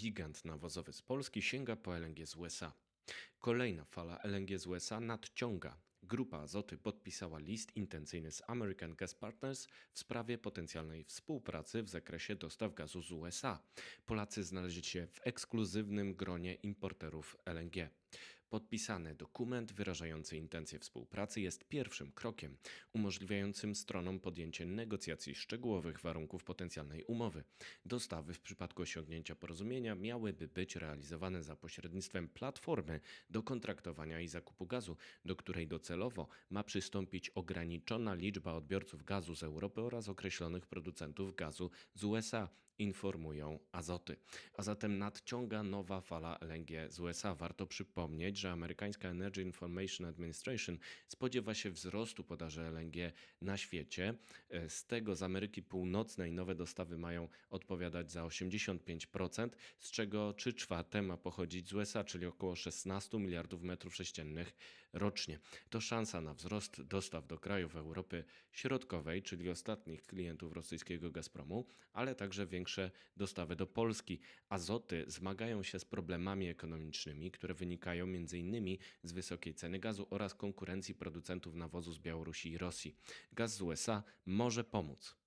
gigant nawozowy z Polski sięga po LNG z USA. Kolejna fala LNG z USA nadciąga. Grupa Azoty podpisała list intencyjny z American Gas Partners w sprawie potencjalnej współpracy w zakresie dostaw gazu z USA. Polacy znaleźli się w ekskluzywnym gronie importerów LNG. Podpisany dokument wyrażający intencje współpracy jest pierwszym krokiem umożliwiającym stronom podjęcie negocjacji szczegółowych warunków potencjalnej umowy. Dostawy w przypadku osiągnięcia porozumienia miałyby być realizowane za pośrednictwem platformy do kontraktowania i zakupu gazu, do której docelowo ma przystąpić ograniczona liczba odbiorców gazu z Europy oraz określonych producentów gazu z USA, informują Azoty. A zatem nadciąga nowa fala LNG z USA. Warto przypomnieć, że amerykańska Energy Information Administration spodziewa się wzrostu podaży LNG na świecie. E, Z tego z Ameryki Północnej nowe dostawy mają odpowiadać za 85%, z czego 3 czwarte ma pochodzić z USA, czyli około 16 miliardów metrów sześciennych rocznie. To szansa na wzrost dostaw do krajów Europy Środkowej, czyli ostatnich klientów rosyjskiego Gazpromu, ale także większe dostawy do Polski. Azoty zmagają się z problemami ekonomicznymi, które wynikają m.in. z wysokiej ceny gazu oraz konkurencji producentów nawozu z Białorusi i Rosji. Gaz z USA może pomóc.